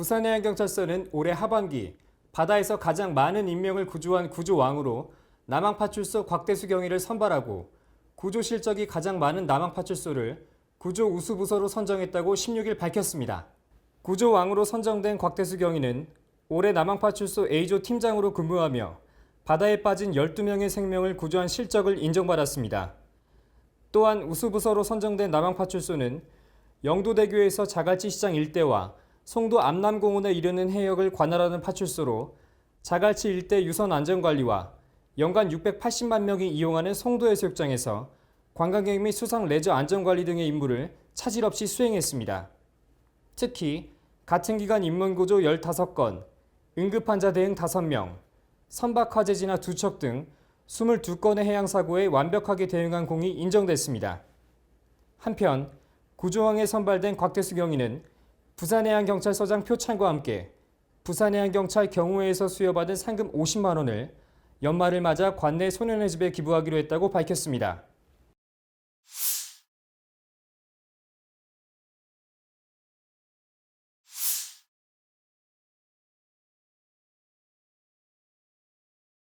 부산해양경찰서는 올해 하반기 바다에서 가장 많은 인명을 구조한 구조왕으로 남항파출소 곽대수 경위를 선발하고 구조 실적이 가장 많은 남항파출소를 구조 우수부서로 선정했다고 16일 밝혔습니다. 구조왕으로 선정된 곽대수 경위는 올해 남항파출소 A조 팀장으로 근무하며 바다에 빠진 12명의 생명을 구조한 실적을 인정받았습니다. 또한 우수부서로 선정된 남항파출소는 영도대교에서 자갈치 시장 일대와 송도 암남공원에 이르는 해역을 관할하는 파출소로 자갈치 일대 유선 안전관리와 연간 680만 명이 이용하는 송도 해수욕장에서 관광객 및 수상 레저 안전관리 등의 임무를 차질 없이 수행했습니다. 특히 같은 기간 인문구조 15건, 응급환자 대응 5명, 선박 화재 진화 2척 등 22건의 해양사고에 완벽하게 대응한 공이 인정됐습니다. 한편 구조항에 선발된 곽대수 경위는 부산해양경찰서장 표창과 함께 부산해양경찰 경호회에서 수여받은 상금 50만 원을 연말을 맞아 관내 소년의 집에 기부하기로 했다고 밝혔습니다.